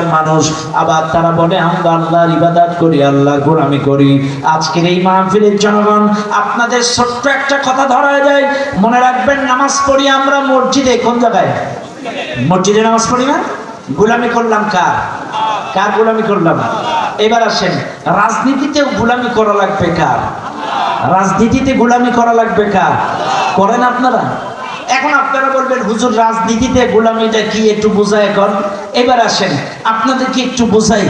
তরিকার মানুষ। আবার তারা বলে, আমরা আল্লাহর ইবাদত করি আল্লাহ গোলামি করি। আজকের এই মাহফিলের জনগণ, আপনাদের ছোট্ট একটা কথা ধরা যায়। মনে রাখবেন, নামাজ পড়ি আমরা মসজিদে, কোন জায়গায়? মসজিদে নামাজ পড়ি না? গোলামি করলাম কার? কার গোলামি করলাম? এবার আসেন, রাজনীতিতেও গোলামি করা লাগবে কার? রাজনীতিতে গোলামি করা লাগবে কার? করেন আপনারা? এখন আপনারা বলবেন, হুজুর, রাজনীতিতে গোলামিটা কি একটু বোঝায় এখন এবার আসেন আপনাদেরকে একটু বোঝাই,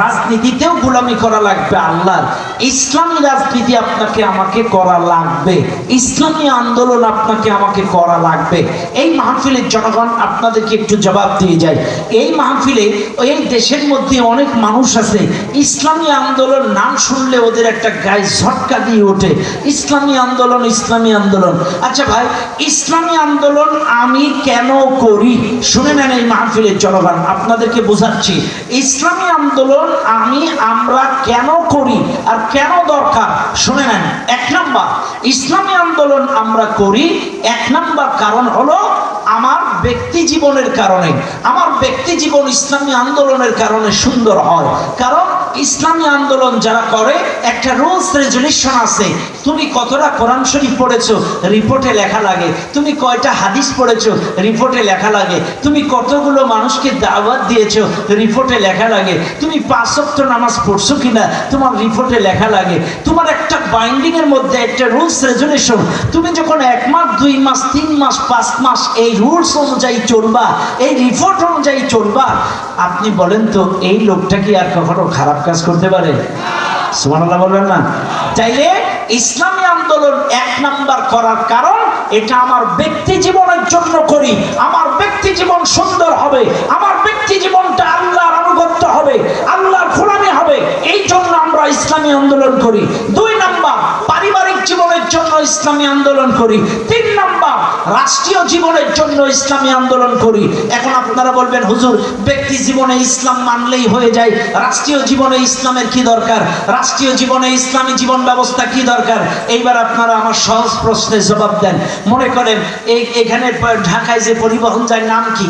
রাজনীতিতেও গোলামি করা লাগবে আল্লাহর। ইসলামী রাজনীতি আপনাকে আমাকে করা লাগবে। ইসলামী আন্দোলন আপনাকে আমাকে করা লাগবে। এই মাহফিলের জনগণ আপনাদেরকে একটু জবাব দিয়ে যায়। এই মাহফিলে এই দেশের মধ্যে অনেক মানুষ আছে, ইসলামী আন্দোলন নাম শুনলে ওদের একটা গায়ে ঝটকা দিয়ে ওঠে। ইসলামী আন্দোলন ইসলামী আন্দোলন। আচ্ছা ভাই, ইসলামী আন্দোলন আমি কেন করি? শুনে নেন এই মাহফিলের জনগণ, আপনাদেরকে বোঝাচ্ছি ইসলামী আন্দোলন আমি, আমরা কেন করি আর কেন দরকার? শুনে নেন, এক নাম্বার, ইসলামী আন্দোলন আমরা করি, এক নাম্বার কারণ হলো ব্যক্তি জীবনের কারণে, আমার ব্যক্তি জীবন ইসলামী আন্দোলনের কারণে সুন্দর হয়। কারণ ইসলামী আন্দোলন যারা করে, একটা রুলস রেজুলেশন আছে। তুমি কতটা কোরআন শরীফ পড়েছো, রিপোর্টে লেখা লাগে। তুমি কয়টা হাদিস পড়েছো, রিপোর্টে লেখা লাগে। তুমি কতগুলো মানুষকে দাওয়াত দিয়েছ, রিপোর্টে লেখা লাগে। তুমি পাঁচ ওয়াক্ত নামাজ পড়ছো কিনা, তোমার রিপোর্টে লেখা লাগে। তোমার একটা বাইন্ডিং এর মধ্যে একটা রুলস রেজুলেশন তুমি যখন এক মাস, দুই মাস, তিন মাস, পাঁচ মাস এই রুলস অনুযায়ী চলবা, এই রিপোর্ট অনুযায়ী চলবা, আপনি বলেন তো, এই লোকটা কি আর কখনো খারাপ কাজ করতে পারে? সুবহানাল্লাহ বলবেন না? চাইলে ইসলামী আন্দোলন এক নাম্বার করার কারণ, এটা আমার ব্যক্তি জীবনের জন্য করি, আমার ব্যক্তি জীবন সুন্দর হবে, আমার ব্যক্তি জীবনটা আল্লাহর আনুগত্য হবে, আল্লাহর গোলামি হবে এই জন্য আমরা ইসলামী আন্দোলন করি। দুই নাম্বার, পারিবারিক জীবনের জন্য ইসলামী আন্দোলন করি। তিন নাম্বার, রাষ্ট্রীয় জীবনের জন্য ইসলামী আন্দোলন করি। এখন আপনারা বলবেন, হুজুর, ব্যক্তি জীবনে ইসলাম মানলেই হয়ে যায়। রাষ্ট্রীয় জীবনে ইসলামের কি দরকার? রাষ্ট্রীয় জীবনে ইসলামী জীবন ব্যবস্থা কি দরকার? এইবার আপনারা আমার সহজ প্রশ্নের জবাব দেন। মনে করেন, এই এখানে ঢাকায় যে পরিবহন যায়, নাম কি?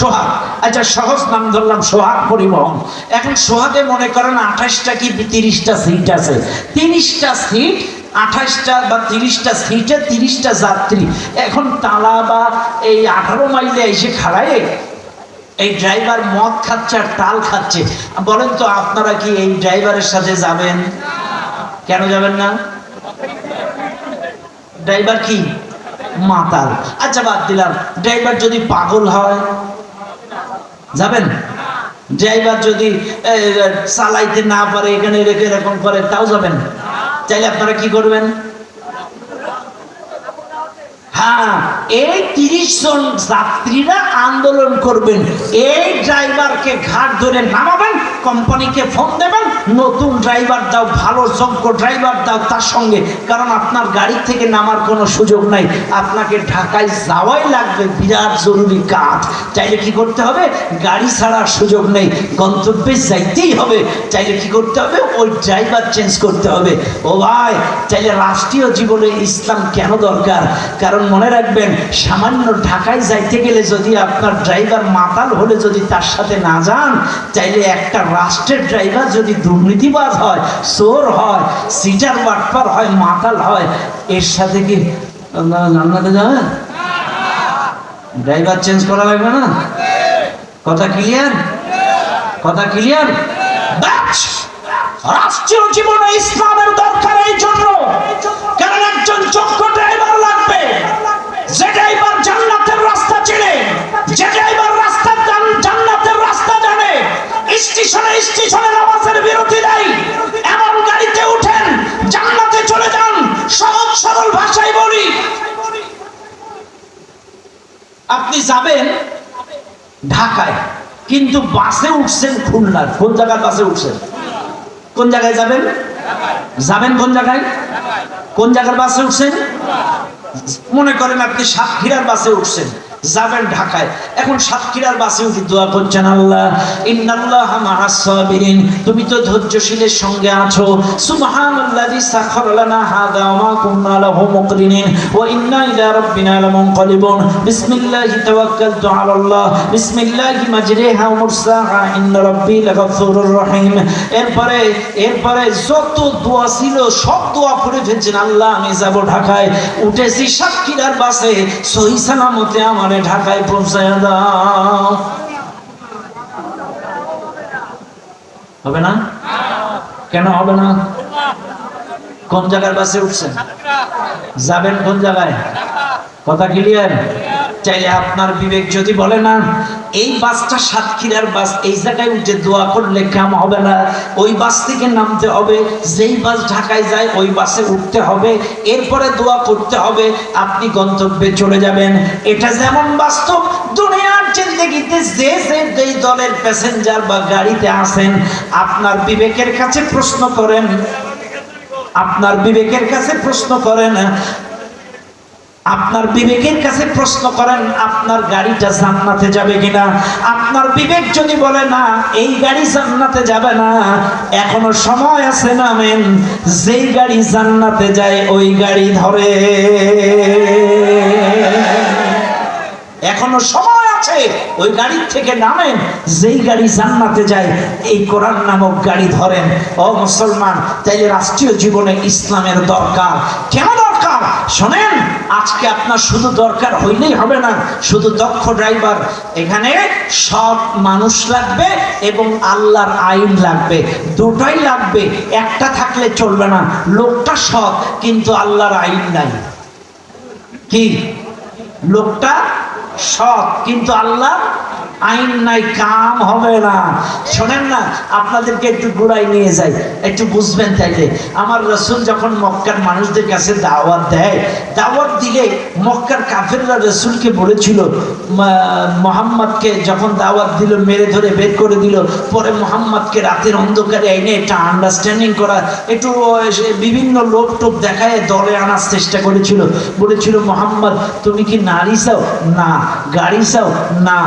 সোহাগ। আচ্ছা সহজ নাম ধরলাম সোহাগ পরিবহন। এখন সোহাগে মনে করেন আঠাশটা কি তিরিশটা সিট আছে। তিরিশটা সিট, আঠাশটা বা তিরিশটা সিটে তিরিশটা যাত্রী। এখন তালা বা এই আঠারো মাইলে এসে খাড়ায় এই ড্রাইভার মদ খাচ্ছে আর তাল খাচ্ছে। বলেন তো, আপনারা কি এই ড্রাইভারের সাথে যাবেন? কেন যাবেন না? ড্রাইভার কি? মাতাল। আচ্ছা বাদ দিলাম। ড্রাইভার যদি পাগল হয়? যাবেন? ড্রাইভার যদি চালাইতে না পারে, এখানে রেখে এরকম করে, তাও যাবেন। চাইলে আপনারা কি করবেন? হ্যাঁ এই তিরিশ জন যাত্রীরা আন্দোলন করবেন। এই ড্রাইভারকে ঘাট ধরে নামাবেন, কোম্পানিকে ফোন দেবেন, নতুন ড্রাইভার দাও, ভালো যোগ্য ড্রাইভার দাও তার সঙ্গে। কারণ আপনার গাড়ি থেকে নামার কোনো সুযোগ নাই। আপনাকে ঢাকায় যাওয়াই লাগবে, বিরাট জরুরি কাজ। চাইলে কি করতে হবে? গাড়ি ছাড়ার সুযোগ নেই। গন্তব্যে যাইতেই হবে। চাইলে কি করতে হবে? ওই ড্রাইভার চেঞ্জ করতে হবে। ও ভাই, চাইলে রাষ্ট্রীয় জীবনে ইসলাম কেন দরকার? কারণ মনে রাখবেন, সামান্য ঢাকায় যাইতে গেলে যদি আপনার ড্রাইভার মাতাল হলে যদি তার সাথে না যান চাইলে একটা রাষ্ট্রের ড্রাইভার যদি দুর্নীতিবাজ হয়, চোর হয়, সিটার বাটপার হয়, মাতাল হয়, এর সাথে কি জান্নাতে যাবেন ড্রাইভার চেঞ্জ করা লাগবে না? কথা ক্লিয়ার কথা ক্লিয়ার রাষ্ট্রীয় জীবনে ইসলামের দরকার এই জন্য। স্টেশনে নামাজের বিরতি এমন গাড়িতে উঠেন, জান্নাতে চলে যান, সহজ সরল ভাষায় বলি। আপনি যাবেন ঢাকায়, কিন্তু বাসে উঠছেন খুলনার। কোন জায়গার বাসে উঠছেন? কোন জায়গায় যাবেন? যাবেন কোন জায়গায়? কোন জায়গার বাসে উঠছেন? মনে করেন আপনি সাতক্ষীরার বাসে উঠছেন। যাবেন ঢাকায়। এখন সাতক্ষীরার বাসে উঠে দোয়া করছেন আল্লাহ, ইন্নাল্লাহ তুমি তো ধৈর্যশীলের সঙ্গে আছো। সুবহানাল্লাযী সাখারা ওয়া লাহু মুকরিনিন। ওয়া ইন্না ইলা রাব্বিনা লামুনকালিবুন। বিসমিল্লাহি তাওয়াক্কালতু বিসমিল্লাহি মাজরিহা ওয়া মুরসাহা ইন্না রাব্বি লাগাফুরুর রহিম। এরপরে এরপরে যত দোয়া ছিল, সব দোয়া ফেলছেন, আল্লাহ, আমি যাব ঢাকায়। উঠেছি সাতক্ষীরার বাসে। সহি সালামতে আমারে ঢাকায় পৌঁছায় দাও। হবে না? কেন হবে না? কোন জায়গার বাসে উঠছেন? যাবেন কোন জায়গায়? কথা ক্লিয়ার চাইলে আপনার বিবেক যদি বলে না, এই বাসটা সাতক্ষীরার বাস, এই জায়গায় উঠে দোয়া করলে কাম হবে না। ওই বাস থেকে নামতে হবে, যেই বাস ঢাকায় যায়, ওই বাসে উঠতে হবে। এরপরে দোয়া করতে হবে, আপনি গন্তব্যে চলে যাবেন। এটা যেমন বাস্তব, দুনিয়ার জিন্দগিতে যে যে যেই দলের প্যাসেঞ্জার বা গাড়িতে আসেন, আপনার বিবেকের কাছে প্রশ্ন করেন। আপনার বিবেকের কাছে প্রশ্ন করেন আপনার বিবেকের কাছে প্রশ্ন করেন, আপনার গাড়িটা জান্নাতে যাবে কিনা? আপনার বিবেক যদি বলে, না, এই গাড়ি জান্নাতে যাবে না, এখনও সময় আছে নামেন যেই গাড়ি জান্নাতে যায়, ওই গাড়ি ধরে। এখনও সময় ওই গাড়ির থেকে নামেন, যেই গাড়ি জান্নাতে যায়, এই কোরআন নামক গাড়ি ধরেন। ও মুসলমান, তাইলে রাষ্ট্রীয় জীবনে ইসলামের দরকার। কেন শোনেন, আজকে আপনার শুধু দরকার হইলেই হবে না। শুধু দক্ষ ড্রাইভার, এখানে সব মানুষ লাগবে এবং আল্লাহর আইন লাগবে। দুটাই লাগবে, একটা থাকলে চলবে না। লোকটা সৎ, কিন্তু আল্লাহর আইন নাই। কি? লোকটা সৎ, কিন্তু আল্লাহ আইন নাই, কাম হবে না। শোনেন না, আপনাদেরকে একটু ঘুরাই নিয়ে যাই, একটু বুঝবেন তাইলে। আমার রসুল যখন মক্কার মানুষদের কাছে দাওয়াত দেয়, দাওয়াত দিলে মক্কার কাফেররা রসুলকে বলেছিল মোহাম্মদকে যখন দাওয়াত দিল, মেরে ধরে বের করে দিল, পরে মোহাম্মদকে রাতের অন্ধকারে এনে একটা আন্ডারস্ট্যান্ডিং করা, একটু বিভিন্ন লোক টোপ দেখায় দলে আনার চেষ্টা করেছিল। বলেছিল, মোহাম্মদ, তুমি কি নারী চাও? না, গাড়ি চাও? না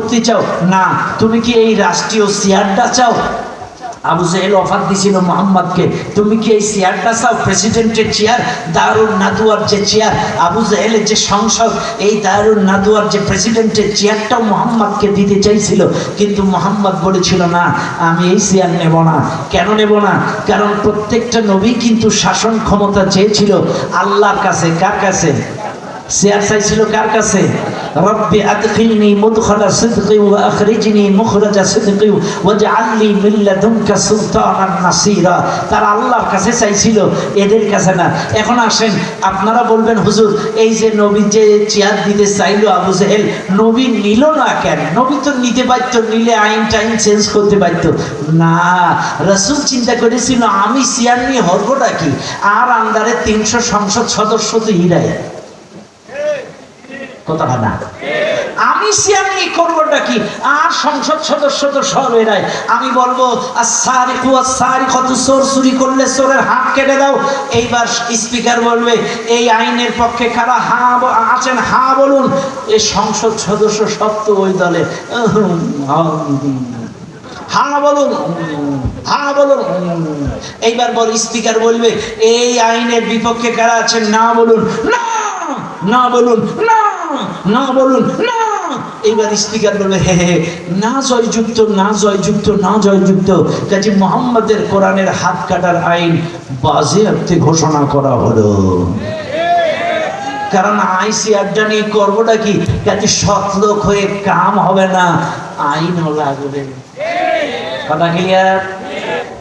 সম্পত্তি চাও? না। তুমি কি এই রাষ্ট্রীয় চেয়ারটা চাও? আবু জাহেল অফার দিছিল মোহাম্মদকে। তুমি কি এই চেয়ারটা চাও? প্রেসিডেন্টের চেয়ার দারুল নাদুয়ার যে চেয়ার, আবু জাহেলের যে সংসদ, এই দারুল নাদুয়ার যে প্রেসিডেন্টের চেয়ারটাও মোহাম্মদকে দিতে চাইছিল। কিন্তু মোহাম্মদ বলেছিল, না, আমি এই চেয়ার নেব না। কেন নেব না? কারণ প্রত্যেকটা নবী কিন্তু শাসন ক্ষমতা চেয়েছিল। আল্লাহর কাছে, কার কাছে? চেয়ার চাইছিল কার কাছে? আদখিলনি মুদখালা সিদকি ওয়া আখরিজনি মুখরাজা সিদকি ওয়াজআল লি মিন লাদুনকা সুলতানান নাসীরা। তারা আল্লাহর কাছে চাইছিল, এদের কাছে না। এখন আসেন, আপনারা বলবেন, হুজুর, এই যে নবী যে চেয়ার দিতে চাইলো আবু জেহেল, নবী নিল না কেন? নবী তো নিতে পারতো নিলে আইন টাইন চেঞ্জ করতে পারতো না, রসুল চিন্তা করেছিল, আমি চেয়ার নিয়ে হরবটা কি আর আন্দারে তিনশো সংসদ সদস্য তো হিরাই আমি আর সংসদ সদস্য তো সব এরাই আমি বলব সারি সারি কত চোর চুরি করলে চোরের হাত কেটে দাও। এইবার স্পিকার বলবে, এই আইনের পক্ষে কারা হা আছেন, হা বলুন। এই সংসদ সদস্য ওই দলে, হা বলুন হা বলুন। এইবার বল, স্পিকার বলবে, এই আইনের বিপক্ষে কারা আছেন, না বলুন। না না বলুন। না না বলুন, না। এইবার স্পিকার বলবে, হে হে না জয়যুক্ত না জয়যুক্ত না জয়যুক্ত। কাজে মোহাম্মদের কোরআনের হাত কাটার আইন বাজে বাজেয়াপ্তে ঘোষণা করা হলো। কারণ আইসি আড্ডা নিয়ে করবোটা কি? কাজে সৎ লোক হয়ে কাম হবে না, আইনও লাগবে। কথা ক্লিয়ার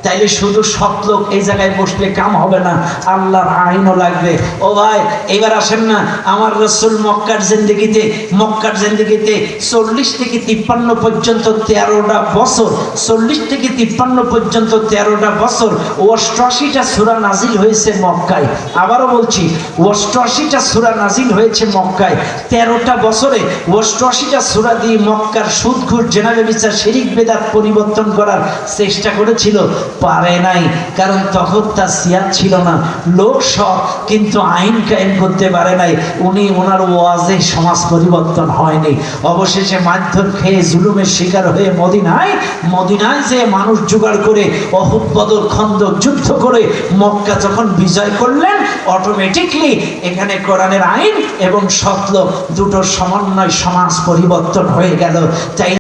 তাইলে শুধু সৎ লোক এই জায়গায় বসলে কাম হবে না, আল্লাহর আইনও লাগবে। ও ভাই, এবার আসেন না, আমার রসুল মক্কার জিন্দগিতে মক্কার জিন্দগিতে চল্লিশ থেকে তিপ্পান্ন পর্যন্ত তেরোটা বছর, চল্লিশ থেকে তিপ্পান্ন পর্যন্ত তেরোটা বছর অষ্টআশিটা সুরা নাজিল হয়েছে মক্কায়। আবারও বলছি, অষ্টআশিটা সুরা নাজিল হয়েছে মক্কায়। তেরোটা বছরে অষ্টআশিটা সুরা দিয়ে মক্কার সুদ ঘুর জেনারে বিচার শিরিক বেদাত পরিবর্তন করার চেষ্টা করেছিল পারে নাই। কারণ তখন তার সিয়াদ ছিল না। লোক সব কিন্তু আইন কায়েম করতে পারে নাই। উনি ওনার ওয়াজে সমাজ পরিবর্তন হয়নি। অবশেষে মারধর খেয়ে জুলুমের শিকার হয়ে মদিনায় মদিনায় যে মানুষ জোগাড় করে অহুদ খন্দক যুদ্ধ করে মক্কা যখন বিজয় করলেন অটোমেটিকলি এখানে কোরআনের আইন এবং সতলোক দুটোর সমন্বয় সমাজ পরিবর্তন হয়ে গেল। তাই